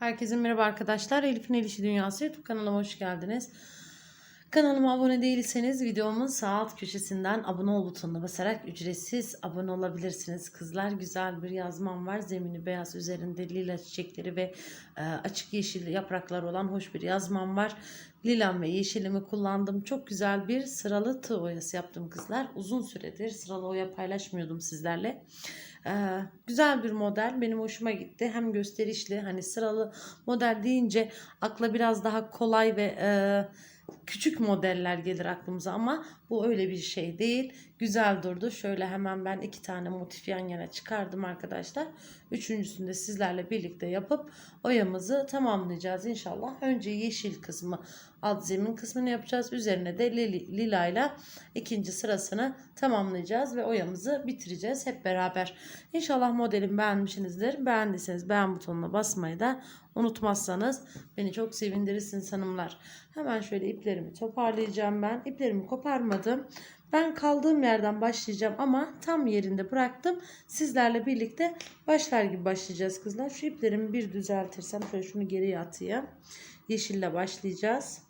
Herkese merhaba arkadaşlar. Elif'in El İşi Dünyası YouTube kanalıma hoş geldiniz. Kanalıma abone değilseniz videomun sağ alt köşesinden abone ol butonuna basarak ücretsiz abone olabilirsiniz. Kızlar güzel bir yazmam var. Zemini beyaz üzerinde lila çiçekleri ve e, açık yeşil yapraklar olan hoş bir yazmam var. Lilam ve yeşilimi kullandım. Çok güzel bir sıralı tığ oyası yaptım kızlar. Uzun süredir sıralı oya paylaşmıyordum sizlerle. Ee, güzel bir model. Benim hoşuma gitti. Hem gösterişli hani sıralı model deyince akla biraz daha kolay ve e, küçük modeller gelir aklımıza ama bu öyle bir şey değil. Güzel durdu. Şöyle hemen ben iki tane motif yan yana çıkardım arkadaşlar. Üçüncüsünü de sizlerle birlikte yapıp oyamızı tamamlayacağız. İnşallah önce yeşil kısmı alt zemin kısmını yapacağız üzerine de lila, ile ikinci sırasını tamamlayacağız ve oyamızı bitireceğiz hep beraber İnşallah modelimi beğenmişsinizdir. Beğendiyseniz beğen butonuna basmayı da unutmazsanız beni çok sevindirirsiniz hanımlar. Hemen şöyle iplerimi toparlayacağım ben. İplerimi koparmadım. Ben kaldığım yerden başlayacağım ama tam yerinde bıraktım. Sizlerle birlikte başlar gibi başlayacağız kızlar. Şu iplerimi bir düzeltirsem şöyle şunu geriye atayım. Yeşille başlayacağız.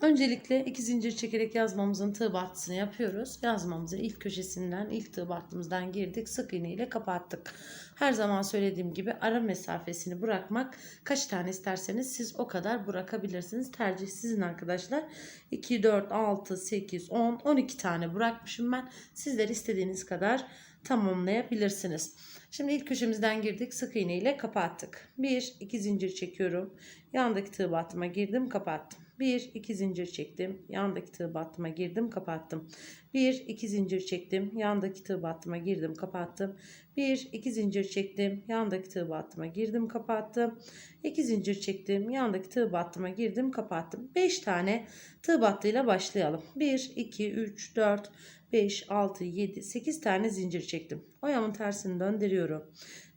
Öncelikle iki zincir çekerek yazmamızın tığ battısını yapıyoruz. Yazmamızın ilk köşesinden ilk tığ battımızdan girdik. Sık iğne ile kapattık. Her zaman söylediğim gibi ara mesafesini bırakmak kaç tane isterseniz siz o kadar bırakabilirsiniz. Tercih sizin arkadaşlar. 2, 4, 6, 8, 10, 12 tane bırakmışım ben. Sizler istediğiniz kadar tamamlayabilirsiniz. Şimdi ilk köşemizden girdik. Sık iğne ile kapattık. 1, 2 zincir çekiyorum. Yandaki tığ battıma girdim kapattım. 1 2 zincir çektim. Yandaki tığ battıma girdim, kapattım. 1 2 zincir çektim. Yandaki tığ battıma girdim, kapattım. 1 2 zincir çektim. Yandaki tığ battıma girdim, kapattım. 2 zincir çektim. Yandaki tığ battıma girdim, kapattım. 5 tane tığ battıyla başlayalım. 1 2 3 4 5 6 7 8 tane zincir çektim. Oyamın tersini döndürüyorum.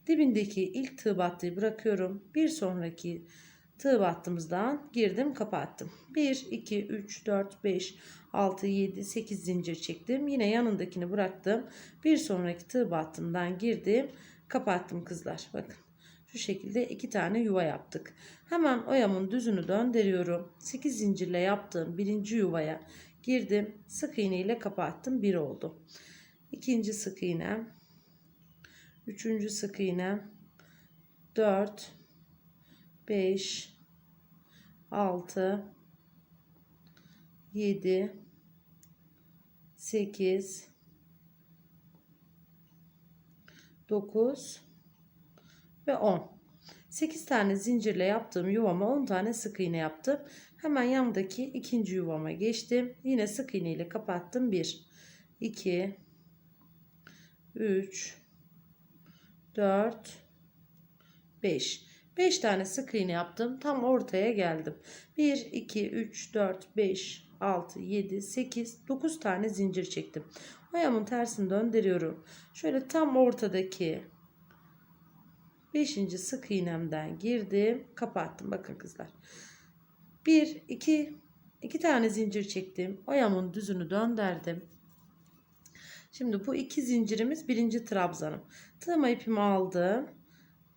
Dibindeki ilk tığ battıyı bırakıyorum. Bir sonraki tığ battığımızdan girdim kapattım. 1 2 3 4 5 6 7 8 zincir çektim. Yine yanındakini bıraktım. Bir sonraki tığ battığımdan girdim kapattım kızlar. Bakın şu şekilde iki tane yuva yaptık. Hemen oyamın düzünü döndürüyorum. 8 zincirle yaptığım birinci yuvaya girdim. Sık iğne ile kapattım bir oldu. İkinci sık iğne üçüncü sık iğne 4 5 6 7 8 9 ve 10 8 tane zincirle yaptığım yuvama 10 tane sık iğne yaptım. Hemen yandaki ikinci yuvama geçtim. Yine sık iğne ile kapattım. 1 2 3 4 5 5 tane sık iğne yaptım. Tam ortaya geldim. 1, 2, 3, 4, 5, 6, 7, 8, 9 tane zincir çektim. Ayağımın tersini döndürüyorum. Şöyle tam ortadaki 5. sık iğnemden girdim. Kapattım. Bakın kızlar. 1, 2, 2 tane zincir çektim. Ayağımın düzünü döndürdüm. Şimdi bu iki zincirimiz birinci trabzanım. Tığma ipimi aldım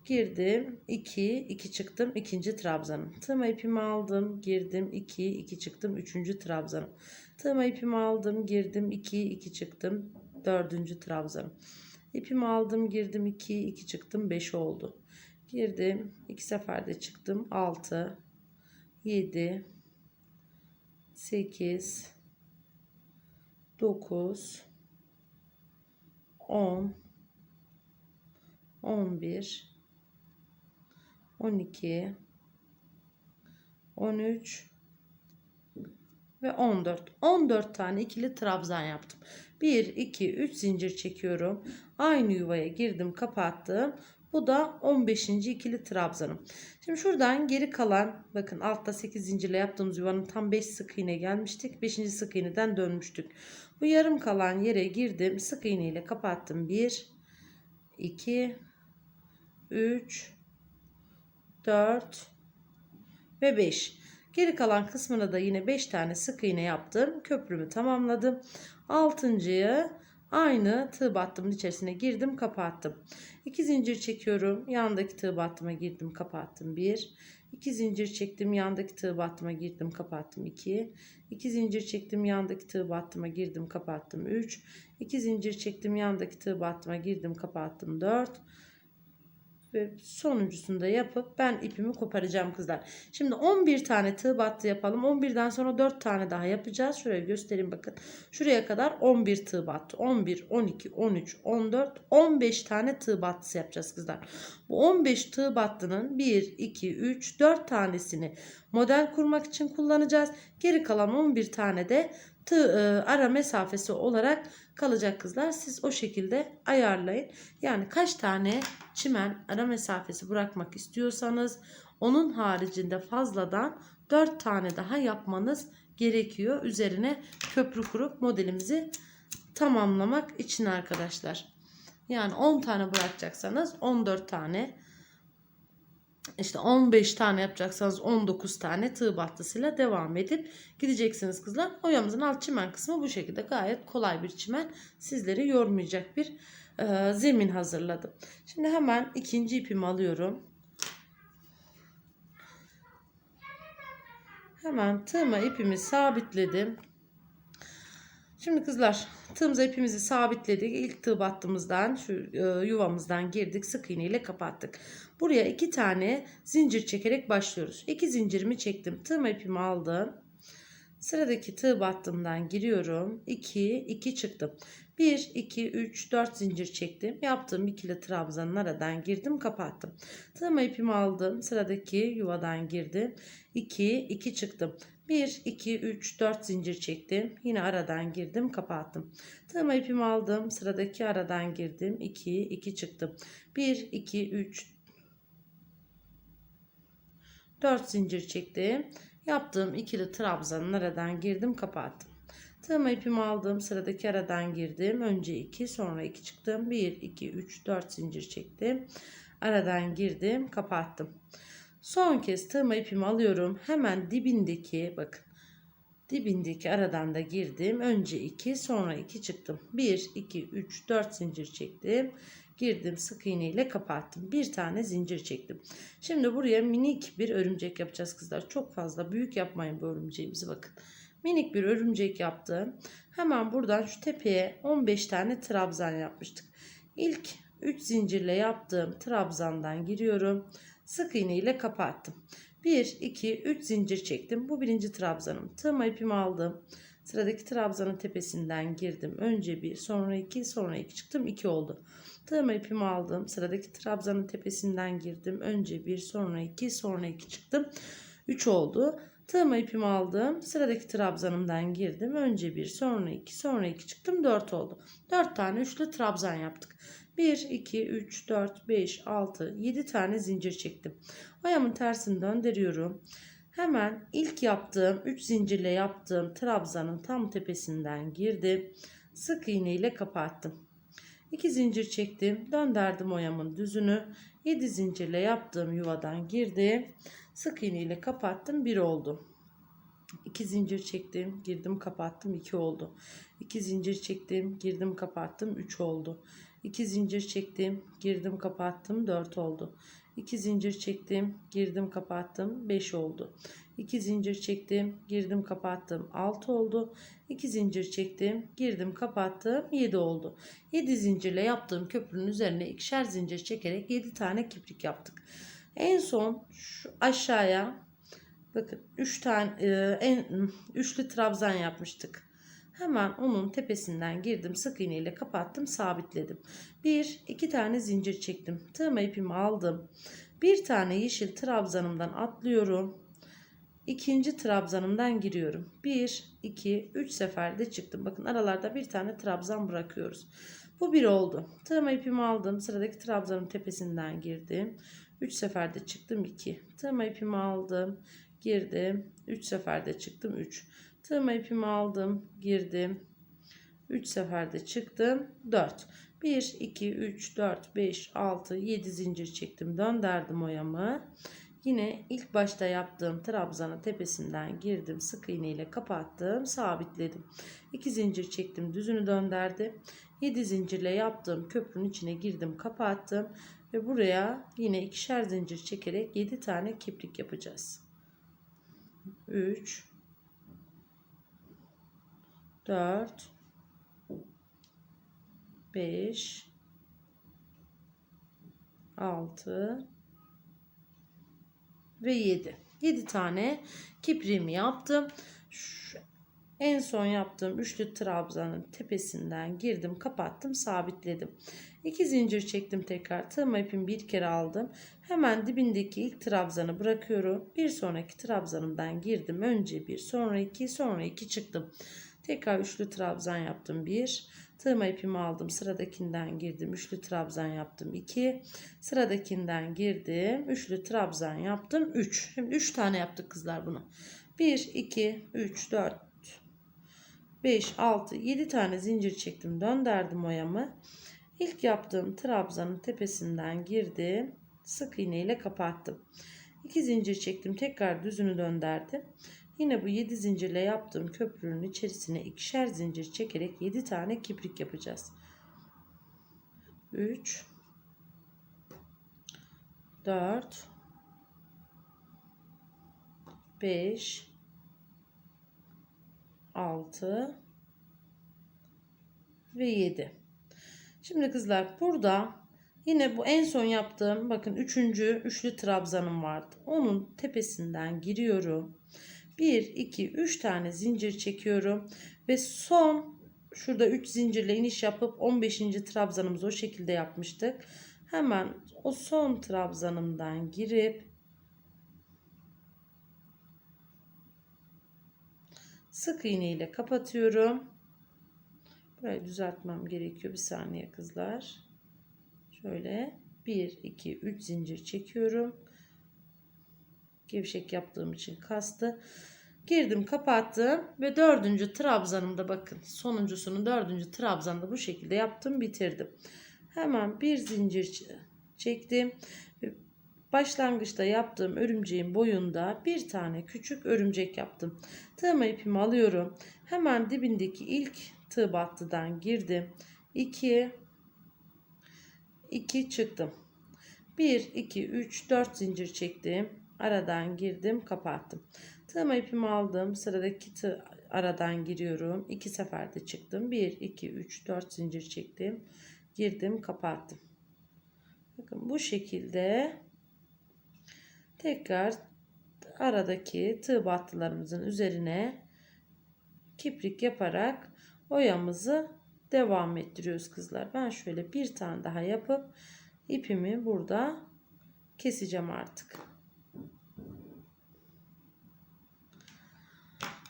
girdim 2 2 çıktım ikinci trabzanım. Tığma ipimi aldım girdim 2 2 çıktım üçüncü trabzanım. Tığma ipimi aldım girdim 2 2 çıktım dördüncü trabzanım. İpimi aldım girdim 2 2 çıktım 5 oldu. Girdim iki seferde çıktım 6 7 8 9 10 11 12 13 ve 14 14 tane ikili trabzan yaptım. 1 2 3 zincir çekiyorum. Aynı yuvaya girdim kapattım. Bu da 15. ikili trabzanım. Şimdi şuradan geri kalan bakın altta 8 zincirle yaptığımız yuvanın tam 5 sık iğne gelmiştik. 5. sık iğneden dönmüştük. Bu yarım kalan yere girdim sık iğne ile kapattım. 1 2 3 4 ve 5. Geri kalan kısmına da yine 5 tane sık iğne yaptım. Köprümü tamamladım. Altıncıyı Aynı tığ battımın içerisine girdim kapattım. 2 zincir çekiyorum. Yandaki tığ battıma girdim kapattım. 1. 2 zincir çektim. Yandaki tığ battıma girdim kapattım. 2. 2 zincir çektim. Yandaki tığ battıma girdim kapattım. 3. 2 zincir çektim. Yandaki tığ battıma girdim kapattım. 4 ve sonuncusunu da yapıp ben ipimi koparacağım kızlar. Şimdi 11 tane tığ battı yapalım. 11'den sonra 4 tane daha yapacağız. Şuraya göstereyim bakın. Şuraya kadar 11 tığ battı. 11, 12, 13, 14, 15 tane tığ battısı yapacağız kızlar. Bu 15 tığ battının 1, 2, 3, 4 tanesini model kurmak için kullanacağız. Geri kalan 11 tane de tığ e, ara mesafesi olarak kalacak kızlar. Siz o şekilde ayarlayın. Yani kaç tane çimen ara mesafesi bırakmak istiyorsanız onun haricinde fazladan 4 tane daha yapmanız gerekiyor. Üzerine köprü kurup modelimizi tamamlamak için arkadaşlar. Yani 10 tane bırakacaksanız 14 tane işte 15 tane yapacaksanız 19 tane tığ battısıyla devam edip gideceksiniz kızlar. Oyamızın alt çimen kısmı bu şekilde gayet kolay bir çimen. Sizleri yormayacak bir e, zemin hazırladım. Şimdi hemen ikinci ipimi alıyorum. Hemen tığıma ipimi sabitledim. Şimdi kızlar tığımıza ipimizi sabitledik. İlk tığ battığımızdan şu e, yuvamızdan girdik. Sık iğne ile kapattık. Buraya iki tane zincir çekerek başlıyoruz. İki zincirimi çektim. Tığıma ipimi aldım. Sıradaki tığ battığımdan giriyorum. 2, 2 çıktım. 1, 2, 3, 4 zincir çektim. Yaptığım ikili trabzanın aradan girdim kapattım. Tığıma ipimi aldım. Sıradaki yuvadan girdim. 2, 2 çıktım. 1, 2, 3, 4 zincir çektim. Yine aradan girdim kapattım. Tığıma ipimi aldım. Sıradaki aradan girdim. 2, 2 çıktım. 1, 2, 3, 4 zincir çektim. Yaptığım ikili trabzanın aradan girdim kapattım. Tığıma ipimi aldım. Sıradaki aradan girdim. Önce 2 sonra 2 çıktım. 1, 2, 3, 4 zincir çektim. Aradan girdim kapattım. Son kez tığıma ipimi alıyorum. Hemen dibindeki bakın. Dibindeki aradan da girdim. Önce 2 sonra 2 çıktım. 1, 2, 3, 4 zincir çektim. Girdim sık iğne ile kapattım. Bir tane zincir çektim. Şimdi buraya minik bir örümcek yapacağız kızlar. Çok fazla büyük yapmayın bu örümceğimizi bakın. Minik bir örümcek yaptım. Hemen buradan şu tepeye 15 tane trabzan yapmıştık. İlk 3 zincirle yaptığım trabzandan giriyorum. Sık iğne ile kapattım. 1, 2, 3 zincir çektim. Bu birinci trabzanım. Tığıma ipimi aldım. Sıradaki trabzanın tepesinden girdim. Önce bir, sonra iki, sonra iki çıktım. 2 oldu. Tığıma ipimi aldım. Sıradaki trabzanın tepesinden girdim. Önce bir, sonra iki, sonra iki çıktım. 3 oldu. Tığıma ipimi aldım. Sıradaki trabzanımdan girdim. Önce bir, sonra iki, sonra iki çıktım. 4 oldu. 4 tane üçlü trabzan yaptık. 1, 2, 3, 4, 5, 6, 7 tane zincir çektim. Ayağımın tersini döndürüyorum. Hemen ilk yaptığım 3 zincirle yaptığım trabzanın tam tepesinden girdim. Sık iğne ile kapattım. 2 zincir çektim. Döndürdüm oyamın düzünü. 7 zincirle yaptığım yuvadan girdim. Sık iğne ile kapattım. 1 oldu. 2 zincir çektim. Girdim kapattım. 2 oldu. 2 zincir çektim. Girdim kapattım. 3 oldu. 2 zincir çektim. Girdim kapattım. 4 oldu. 2 zincir çektim. Girdim kapattım. 5 oldu. 2 zincir çektim. Girdim kapattım. 6 oldu. 2 zincir çektim. Girdim kapattım. 7 oldu. 7 zincirle yaptığım köprünün üzerine ikişer zincir çekerek 7 tane kiprik yaptık. En son şu aşağıya bakın 3 tane e, en üçlü trabzan yapmıştık. Hemen onun tepesinden girdim sık iğne ile kapattım sabitledim. Bir iki tane zincir çektim. Tığıma ipimi aldım. Bir tane yeşil trabzanımdan atlıyorum. İkinci trabzanımdan giriyorum. 1, 2, 3 seferde çıktım. Bakın aralarda bir tane trabzan bırakıyoruz. Bu bir oldu. Tığıma ipimi aldım. Sıradaki trabzanın tepesinden girdim. 3 seferde çıktım 2. Tığıma ipimi aldım. Girdim. 3 seferde çıktım 3. Tığıma ipimi aldım. Girdim. 3 seferde çıktım. 4. 1, 2, 3, 4, 5, 6, 7 zincir çektim. Döndürdüm oyamı. Yine ilk başta yaptığım trabzanın tepesinden girdim. Sık iğne ile kapattım. Sabitledim. 2 zincir çektim. Düzünü döndürdüm. 7 zincirle yaptığım köprünün içine girdim kapattım ve buraya yine ikişer zincir çekerek 7 tane kiprik yapacağız 3 4 5 6 ve 7 7 tane kiprimi yaptım. Şu en son yaptığım üçlü trabzanın tepesinden girdim kapattım sabitledim 2 zincir çektim tekrar. Tığma ipimi bir kere aldım. Hemen dibindeki ilk trabzanı bırakıyorum. Bir sonraki trabzanımdan girdim. Önce bir sonra iki sonra iki çıktım. Tekrar üçlü trabzan yaptım. Bir tığma ipimi aldım. Sıradakиnden girdim. Üçlü trabzan yaptım. 2 sıradakinden girdim. Üçlü trabzan yaptım. 3 şimdi 3 tane yaptık kızlar bunu. 1 2 3 4 5 6 7 tane zincir çektim. Döndürdüm oyamı İlk yaptığım trabzanın tepesinden girdim sık iğne ile kapattım 2 zincir çektim tekrar düzünü döndürdüm Yine bu 7 zincirle yaptığım köprünün içerisine ikişer zincir çekerek 7 tane kiprik yapacağız. 3 4 5 6 ve 7. Şimdi kızlar burada yine bu en son yaptığım bakın üçüncü üçlü trabzanım vardı. Onun tepesinden giriyorum. 1 2 3 tane zincir çekiyorum ve son şurada 3 zincirle iniş yapıp 15. trabzanımızı o şekilde yapmıştık. Hemen o son trabzanımdan girip sık iğne ile kapatıyorum. Burayı düzeltmem gerekiyor. Bir saniye kızlar. Şöyle 1 2 3 zincir çekiyorum gevşek yaptığım için kastı. Girdim kapattım ve dördüncü trabzanımda bakın sonuncusunun dördüncü trabzanında bu şekilde yaptım bitirdim. Hemen bir zincir çektim. Başlangıçta yaptığım örümceğin boyunda bir tane küçük örümcek yaptım. Tığma ipimi alıyorum. Hemen dibindeki ilk tığ battıdan girdim. 2 2 çıktım. 1 2 3 4 zincir çektim. Aradan girdim kapattım. Tığma ipimi aldım. Sıradaki tığ aradan giriyorum. İki seferde çıktım. 1 2 3 4 zincir çektim. Girdim kapattım. Bakın bu şekilde tekrar aradaki tığ battılarımızın üzerine kiprik yaparak oyamızı devam ettiriyoruz kızlar ben şöyle bir tane daha yapıp ipimi burada keseceğim artık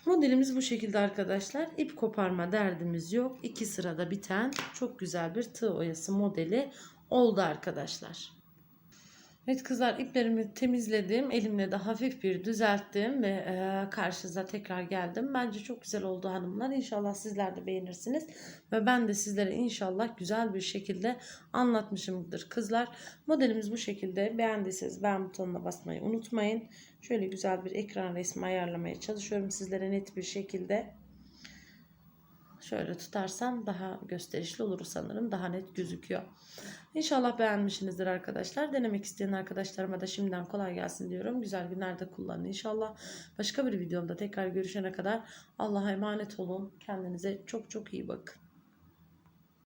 Modelimiz bu şekilde arkadaşlar. İp koparma derdimiz yok. İki sırada biten çok güzel bir tığ oyası modeli oldu arkadaşlar. Evet kızlar iplerimi temizledim. Elimle de hafif bir düzelttim ve e, karşınıza tekrar geldim. Bence çok güzel oldu hanımlar. İnşallah sizler de beğenirsiniz. Ve ben de sizlere inşallah güzel bir şekilde anlatmışımdır kızlar. Modelimiz bu şekilde. Beğendiyseniz beğen butonuna basmayı unutmayın. Şöyle güzel bir ekran resmi ayarlamaya çalışıyorum sizlere net bir şekilde. Şöyle tutarsam daha gösterişli olur sanırım. Daha net gözüküyor. İnşallah beğenmişsinizdir arkadaşlar. Denemek isteyen arkadaşlarıma da şimdiden kolay gelsin diyorum. Güzel günlerde kullanın inşallah. Başka bir videomda tekrar görüşene kadar Allah'a emanet olun. Kendinize çok çok iyi bakın.